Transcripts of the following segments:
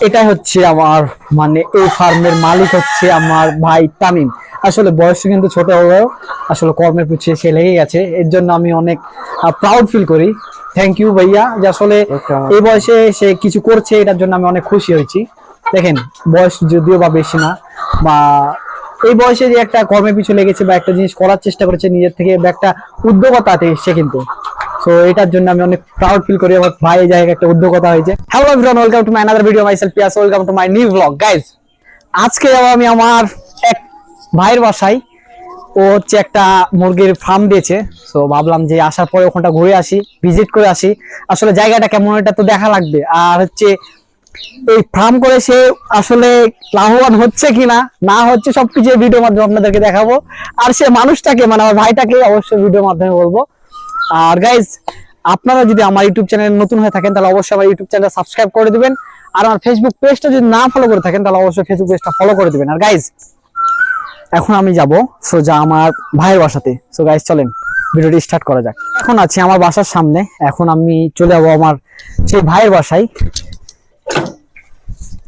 এটা হচ্ছে আমার মানে এই ফার্মের মালিক হচ্ছে আমার ভাই তামিম। আসলে বয়স কিন্তু ছোট হলেও আসলে কর্মের পিছিয়ে সে লেগে গেছে এর জন্য আমি অনেক প্রাউড ফিল করি। থ্যাংক ইউ ভাইয়া যে আসলে এই বয়সে সে কিছু করছে এটার জন্য আমি অনেক খুশি হয়েছি। দেখেন বয়স যদিও বা বেশি না বা এই বয়সে যে একটা কর্মের পিছু লেগেছে বা একটা জিনিস করার চেষ্টা করেছে নিজের থেকে বা একটা উদ্যোগতাতে সে কিন্তু। তো এটার জন্য আমি অনেক প্রাউড ফিল করি। আমার ভাই এই জায়গায় একটা উদ্যোগতা হয়েছে। Hello everyone welcome to my another video myself Piyas welcome to my new blog guys আজকে যাব আমি আমার এক ভাইয়ের বাসায়। ও হচ্ছে একটা মুরগির ফার্ম দিয়েছে। তো ভাবলাম যে আসার পরে ওখানটা ঘুরে আসি ভিজিট করে আসি। আসলে জায়গাটা কেমন, এটা তো দেখা লাগবে। আর হচ্ছে এই ফার্ম করে সে আসলে লাভবান হচ্ছে কিনা, না হচ্ছে সবকিছু ভিডিওর মাধ্যমে আপনাদেরকে দেখাবো। আর সে মানুষটাকে মানে আমার ভাইটাকে অবশ্যই ভিডিওর মাধ্যমে বলব। আর গাইজ আপনারা যদি আমার ইউটিউব চ্যানেল নতুন হয়ে থাকেন, তাহলে অবশ্যই আমার ইউটিউব চ্যানেল সাবস্ক্রাইব করে দিবেন। আর আমার ফেসবুক পেজটা যদি না ফলো করে থাকেন, তাহলে অবশ্যই ফেসবুক পেজটা ফলো করে দিবেন। আর গাইজ এখন আমি যাব সোজা আমার ভাইয়ের বাসাতে। সো গাইজ চলেন, ভিডিওটি স্টার্ট করা যাক। এখন আছি আমার বাসার সামনে। এখন আমি চলে যাব আমার সেই ভাইয়ের বাসায়।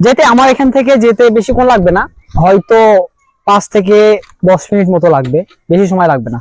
যেতে আমার এখান থেকে যেতে বেশিক্ষণ লাগবে না। হয়তো পাঁচ থেকে দশ মিনিট মতো লাগবে। বেশি সময় লাগবে না।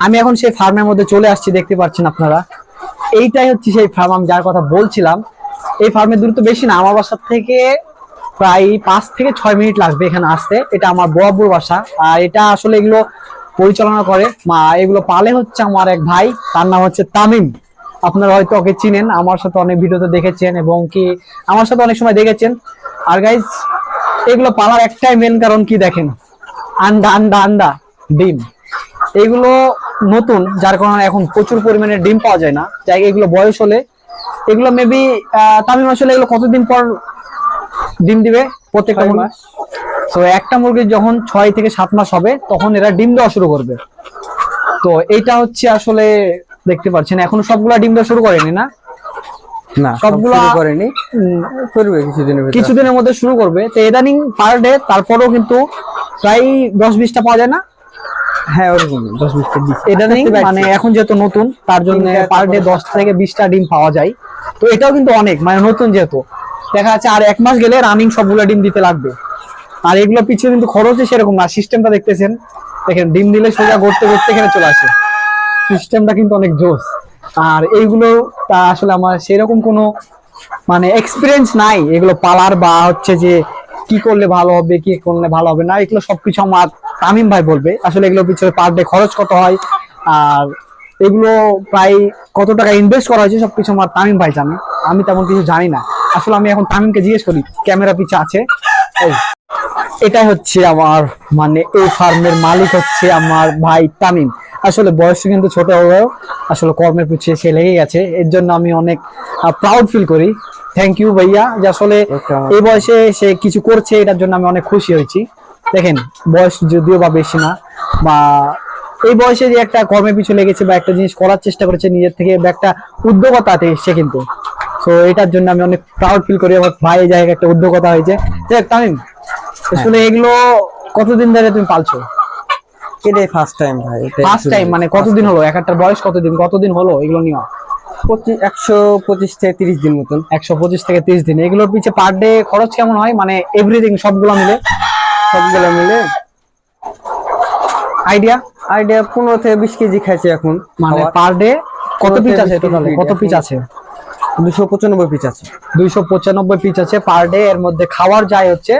আমি এখন সেই ফার্মের মধ্যে চলে আসছি, দেখতে পাচ্ছেন আপনারা। এইটাই হচ্ছে সেই ফার্ম আমি যার কথা বলছিলাম। এই ফার্মের দূরত্ব বেশি না, আমার বাসার থেকে প্রায় পাঁচ থেকে ছয় মিনিট লাগবে এখানে আসতে। এটা আমার বড়াবুর বাসা। আর এটা আসলে এগুলো পরিচালনা করে। মা, এগুলো পালে হচ্ছে আমার এক ভাই, তার নাম হচ্ছে তামিম। আপনারা হয়তো ওকে চিনেন, আমার সাথে অনেক ভিডিওতে দেখেছেন এবং কি আমার সাথে অনেক সময় দেখেছেন। আর গাইজ এগুলো পালার একটাই মেন কারণ কি দেখেন? আন্ডা আন্ডা আন্ডা, ডিম। এগুলো নতুন যার কারণে এখন প্রচুর পরিমাণে ডিম পাওয়া যায় না। যাই এগুলো বয়স হলে এগুলো মেবি তামিম আসলে এগুলো কতদিন পর ডিম দিবে প্রত্যেকটা মুরগি? মাস। তো একটা মুরগির যখন ছয় থেকে সাত মাস হবে তখন এরা ডিম দেওয়া শুরু করবে। তো এইটা হচ্ছে আসলে দেখতে পাচ্ছেন এখন সবগুলা ডিম দেওয়া শুরু করেনি না? না সবগুলো করেনি। করবে কিছুদিনের কিছুদিনের মধ্যে শুরু করবে। তো ইদানিং পার ডে তারপরেও কিন্তু প্রায় দশ বিশটা পাওয়া যায় না? হ্যাঁ ওরকম ইদানিং আস্তে আস্তে মানে এখন যেহেতু নতুন তার জন্য পার ডে তারপরে- দশ থেকে বিশটা ডিম পাওয়া যায়। তো এটাও কিন্তু অনেক মানে নতুন যেহেতু। দেখা যাচ্ছে আর এক মাস গেলে রানিং সবগুলো ডিম দিতে লাগবে। আর এগুলো পিছিয়ে কিন্তু খরচে সেরকম না সিস্টেমটা দেখতেছেন। দেখেন ডিম দিলে সোজা গড়তে গড়তে এখানে চলে আসে। সিস্টেমটা কিন্তু অনেক জোস। আর এইগুলো তা আসলে আমার সেরকম কোনো মানে এক্সপিরিয়েন্স নাই। এগুলো পালার বা হচ্ছে যে কি করলে ভালো হবে, কি করলে ভালো হবে না, এগুলো সবকিছু আমার তামিম ভাই বলবে। আসলে এগুলো পিছনে পার ডে খরচ কত হয়, আর এগুলো প্রায় কত টাকা ইনভেস্ট করা হয়েছে, সবকিছু আমার তামিম ভাই জানে। আমি তেমন কিছু জানি না। আসলে আমি এখন তামিমকে জিজ্ঞেস করি ক্যামেরা পিছে আছে? এটাই হচ্ছে আমার মানে এই ফার্মের মালিক হচ্ছে আমার ভাই তামিম। আসলে বয়স কিন্তু ছোট হলেও আসলে কর্মের পিছিয়ে সে লেগে গেছে এর জন্য আমি অনেক প্রাউড ফিল করি। থ্যাংক ইউ ভাইয়া। যে আসলে এই বয়সে সে কিছু করছে এটার জন্য আমি অনেক খুশি হয়েছি। দেখেন বয়স যদিও বা বেশি না বা এই বয়সে যে একটা কর্মের পিছু লেগেছে বা একটা জিনিস করার চেষ্টা করেছে নিজের থেকে বা একটা উদ্যোগতাতে এসছে কিন্তু। তো এটার জন্য আমি অনেক প্রাউড ফিল করি আমার ভাই এই জায়গায় একটা উদ্যোগতা হয়েছে। দেখ তামিম আসলে এগুলো কতদিন ধরে তুমি পালছো? এটাই ফার্স্ট টাইম ভাই ফার্স্ট টাইম মানে কতদিন হলো? এক একটার বয়স কতদিন? কতদিন হলো এগুলো নিয়ে? পঁচিশ একশো পঁচিশ থেকে তিরিশ দিন মতন। একশো পঁচিশ থেকে তিরিশ দিন। এগুলোর পিছে পার ডে খরচ কেমন হয়? মানে এভরিথিং সবগুলো মিলে? সবগুলো মিলে। আইডিয়া আইডিয়া পনেরো থেকে বিশ কেজি খাইছে এখন। মানে পার ডে কত পিস আছে টোটালে কত পিস আছে? দুশো পঁচানব্বই পিস আছে। দুইশো পঁচানব্বই পিস আছে পার ডে এর মধ্যে খাওয়ার যায় হচ্ছে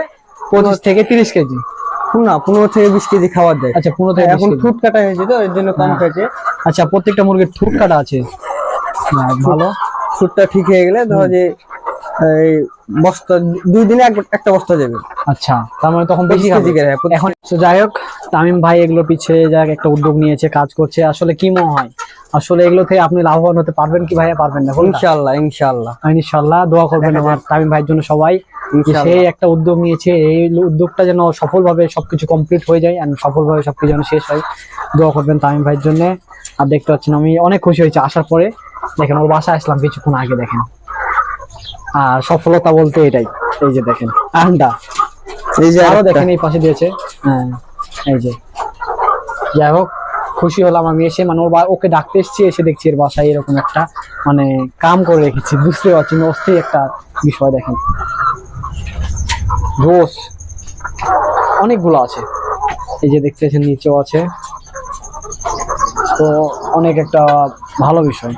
পঁচিশ থেকে তিরিশ কেজি। না পনেরো থেকে বিশ কেজি খাওয়ার দেয় আচ্ছা পনেরো থেকে এখন ফুড কাটা হয়েছে তো এর জন্য কম হ্যাঁ। খাইছে। আচ্ছা প্রত্যেকটা মুরগির ঠুট কাটা আছে? ভালো। ফুডটা ঠিক হয়ে গেলে ধরো যে এই বস্তা দুই দিনে এক- একটা বস্তা যাবে। আচ্ছা তার মানে তখন বেশি কেজি হ্যাঁ, পঁচিশ এখন তো যাই হোক তামিম ভাই এগুলো পিছিয়ে যাক একটা উদ্যোগ নিয়েছে কাজ করছে। আসলে কি মনে হয়? আসলে এগুলো থেকে আপনি লাভবান হতে পারবেন কি ভাইয়া পারবেন না? ইনশাল্লাহ ইনশাল্লাহ ইনশাল্লাহ দোয়া করবেন আমার তামিম ভাইয়ের জন্য সবাই সেই একটা উদ্যোগ নিয়েছে। এই উদ্যোগটা যেন সফলভাবে সবকিছু কমপ্লিট হয়ে যায় আর সফলভাবে সবকিছু যেন শেষ হয়। দোয়া করবেন তামিম ভাইয়ের জন্য। আর দেখতে পাচ্ছেন আমি অনেক খুশি হয়েছি আসার পরে। দেখেন ওর বাসায় আসলাম কিছুক্ষণ আগে দেখেন। আর সফলতা বলতে এটাই এই যে দেখেন আন্ডা। এই যে আরও দেখেন এই পাশে দিয়েছে। হ্যাঁ এই যে। যাই হোক খুশি হলাম আমি এসে মানে ওর ওকে ডাকতে এসেছি এসে দেখছি এর বাসায় এরকম একটা মানে কাম করে রেখেছি। বুঝতে পারছি অস্থির একটা বিষয় দেখেন। রোজ অনেকগুলো আছে। এই যে দেখতেছেন নিচেও আছে। তো অনেক একটা ভালো বিষয়।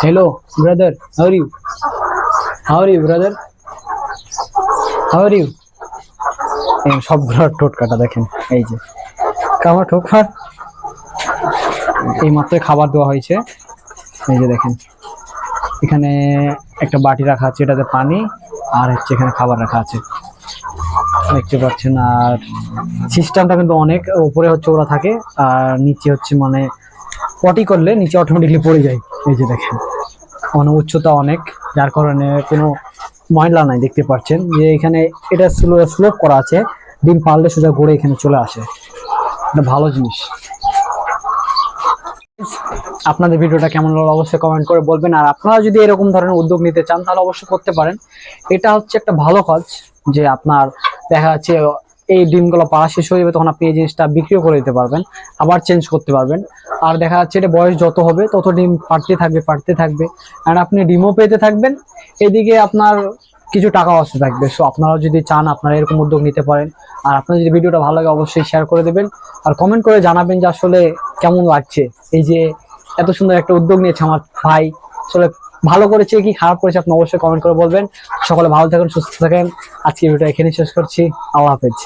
Hello brother how are you how are you brother how are you সবগুলো ঠোঁট কাটা দেখেন, এই যে। কামার ঠোঁট কাট এই মাত্র খাবার দেওয়া হয়েছে। এই যে দেখেন। এখানে একটা বাটি রাখা আছে, এটাতে পানি, আর হচ্ছে এখানে খাবার রাখা আছে। দেখতে পাচ্ছেন, আর সিস্টেমটা কিন্তু অনেক উপরে হচ্ছে ওরা থাকে, আর নিচে হচ্ছে মানে পটি করলে নিচে অটোমেটিকলি পড়ে যায়। এই যে দেখেন মানে উচ্চতা অনেক, যার কারণে কোনো ময়লা নাই, দেখতে পাচ্ছেন। যে এখানে এটা স্লো স্লোপ করা আছে, ডিম পারলে সোজা গড়ে এখানে চলে আসে। এটা ভালো জিনিস। আপনাদের ভিডিওটা কেমন লাগল অবশ্যই কমেন্ট করে বলবেন। আর আপনারা যদি এরকম ধরনের উদ্যোগ নিতে চান, তাহলে অবশ্যই করতে পারেন। এটা হচ্ছে একটা ভালো কাজ, যে আপনার দেখা যাচ্ছে, এই ডিমগুলো পাড়া শেষ হয়ে যাবে, তখন আপনি এই জিনিসটা বিক্রিও করে দিতে পারবেন, আবার চেঞ্জ করতে পারবেন। আর দেখা যাচ্ছে এটা বয়স যত হবে, তত ডিম পাড়তে থাকবে পাড়তে থাকবে। আর আপনি ডিমও পেতে থাকবেন। এদিকে আপনার কিছু টাকা আসতে থাকবে। সো আপনারাও যদি চান, আপনারা এরকম উদ্যোগ নিতে পারেন। আর আপনার যদি ভিডিওটা ভালো লাগে, অবশ্যই শেয়ার করে দেবেন। আর কমেন্ট করে জানাবেন যে আসলে কেমন লাগছে। এই যে এত সুন্দর একটা উদ্যোগ নিয়েছে আমার ভাই। আসলে ভালো করেছে কি খারাপ করেছে, আপনি অবশ্যই কমেন্ট করে বলবেন। সকলে ভালো থাকেন, সুস্থ থাকেন। আজকে ভিডিওটা এখানে শেষ করছি। আল্লাহ হাফেজ।